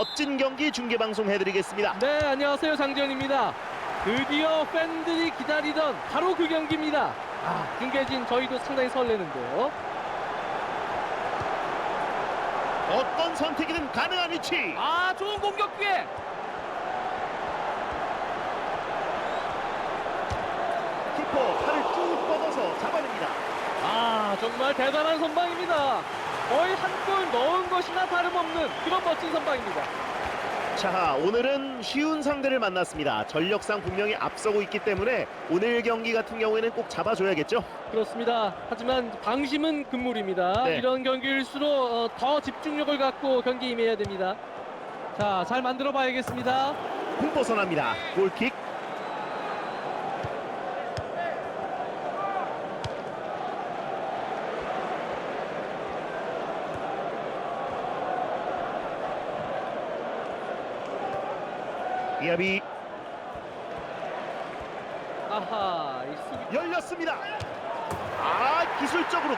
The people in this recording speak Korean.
멋진 경기 중계 방송 해드리겠습니다. 네, 안녕하세요. 장지현입니다. 드디어 팬들이 기다리던 바로 그 경기입니다. 아, 중계진 저희도 상당히 설레는데요. 어떤 선택이든 가능한 위치. 아, 좋은 공격 기회. 키퍼 팔을 쭉 뻗어서 잡아냅니다. 아, 정말 대단한 선방입니다. 거의 한 골 넣은 것이나 다름없는 그런 멋진 선방입니다. 자, 오늘은 쉬운 상대를 만났습니다. 전력상 분명히 앞서고 있기 때문에 오늘 경기 같은 경우에는 꼭 잡아줘야겠죠. 그렇습니다. 하지만 방심은 금물입니다. 네. 이런 경기일수록 어, 더 집중력을 갖고 경기 임해야 됩니다. 자, 잘 만들어 봐야겠습니다. 공 벗어납니다. 골킥. 이야비 아하, 열렸습니다. 아 기술적으로